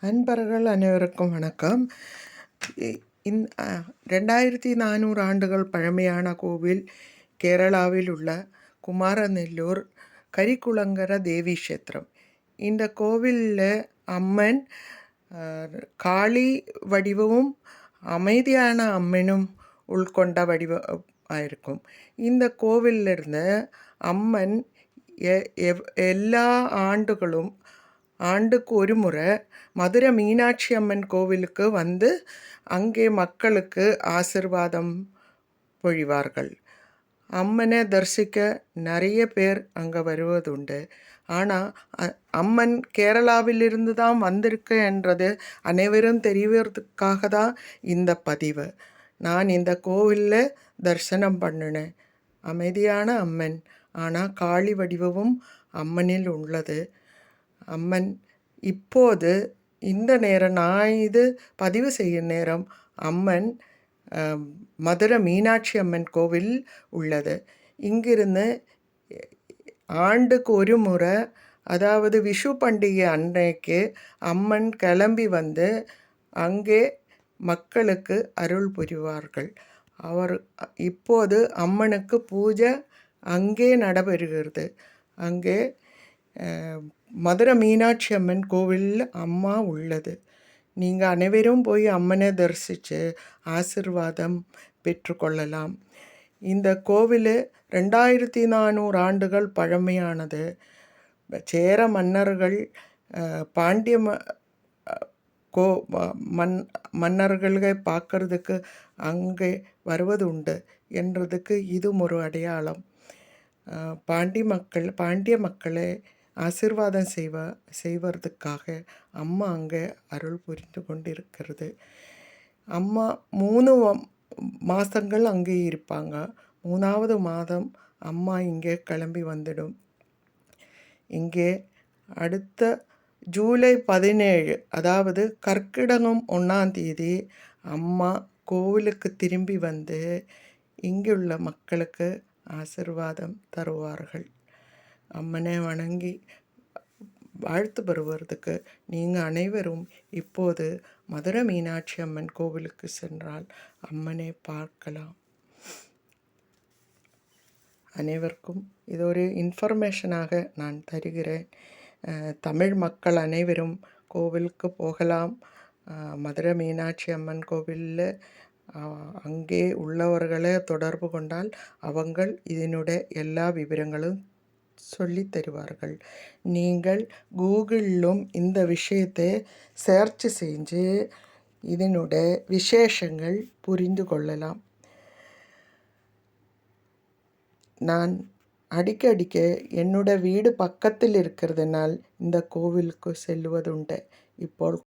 அன்பர்கள் அனைவருக்கும் வணக்கம். இந் ரெண்டாயிரத்தி நானூறு ஆண்டுகள் பழமையான கோவில் கேரளாவில் உள்ள குமாரநெல்லூர் கரிக்குளங்கர தேவி கஷேத்திரம். இந்த கோவிலில் அம்மன் காளி வடிவமும் அமைதியான அம்மனும் உள்கொண்ட வடிவ ஆயிருக்கும் இந்த கோவிலிருந்து அம்மன் எ- எல்லா ஆண்டுகளும் ஆண்டுக்கு ஒரு முறை மதுரை மீனாட்சி அம்மன் கோவிலுக்கு வந்து அங்கே மக்களுக்கு ஆசிர்வாதம் பொழிவார்கள். அம்மனை தரிசிக்க நிறைய பேர் அங்கே வருவதுண்டு. ஆனால் அம்மன் கேரளாவிலிருந்து தான் வந்திருக்கு என்றது அனைவரும் தெரிவதற்காக தான் இந்த பதிவு. நான் இந்த கோவிலில் தரிசனம் பண்ணினேன். அமைதியான அம்மன். ஆனால் காளி வடிவமும் அம்மனில் உள்ளது. அம்மன். இப்போது இந்த நேரம் நான் இது பதிவு செய்யும் நேரம் அம்மன் மதுரை மீனாட்சி அம்மன் கோவில் உள்ளது. இங்கிருந்து ஆண்டுக்கு ஒரு முறை அதாவது விஷு பண்டிகை அன்னைக்கு அம்மன் கிளம்பி வந்து அங்கே மக்களுக்கு அருள் புரிவார்கள். அவர் இப்போது அம்மனுக்கு பூஜை அங்கே நடைபெறுகிறது. அங்கே மதுரை மீனாட்சி அம்மன் கோவிலில் அம்மா உள்ளது. நீங்கள் அனைவரும் போய் அம்மனை தரிசித்து ஆசிர்வாதம் பெற்றுக்கொள்ளலாம் இந்த கோவில் ரெண்டாயிரத்தி நானூறு ஆண்டுகள் பழமையானது. சேர மன்னர்கள் பாண்டிய ம- கோ மன் மன்னர்களை பார்க்கறதுக்கு அங்கே வருவது உண்டு என்றதுக்கு இதுவும் ஒரு அடையாளம். பாண்டி மக்கள் பாண்டிய மக்களை ஆசிர்வாதம் செய்வ செய்வதற்காக அம்மா அங்கே அருள் புரிந்து கொண்டிருக்கிறது. அம்மா மூணு மாதங்கள் அங்கே இருப்பாங்க. மூணாவது மாதம் அம்மா இங்கே கிளம்பி வந்துடும். இங்கே அடுத்த ஜூலை பதினேழு அதாவது கற்கிடகம் ஒன்றாம் தேதி அம்மா கோவிலுக்கு திரும்பி வந்து இங்குள்ள மக்களுக்கு ஆசிர்வாதம் தருவார்கள். அம்மனை வணங்கி வாழ்த்து பெறுவதற்கு நீங்கள் அனைவரும் இப்போது மதுரை மீனாட்சி அம்மன் கோவிலுக்கு சென்றால் அம்மனை பார்க்கலாம். அனைவருக்கும் இது ஒரு இன்ஃபர்மேஷனாக நான் தருகிறேன். தமிழ் மக்கள் அனைவரும் கோவிலுக்கு போகலாம். மதுரை மீனாட்சி அம்மன் கோவிலில் அங்கே உள்ளவர்களை தொடர்பு கொண்டால் அவங்கள் இதனுடைய எல்லா விவரங்களும் சொல்லி தருவார்கள். நீங்கள் கூகுளிலும் இந்த விஷயத்தை சர்ச் செஞ்சு இதனுடைய விசேஷங்கள் புரிந்து கொள்ளலாம். நான் அடிக்கடிக்க என்னோட வீடு பக்கத்தில் இருக்கிறதுனால் இந்த கோவிலுக்கு செல்வதுண்டு. இப்போ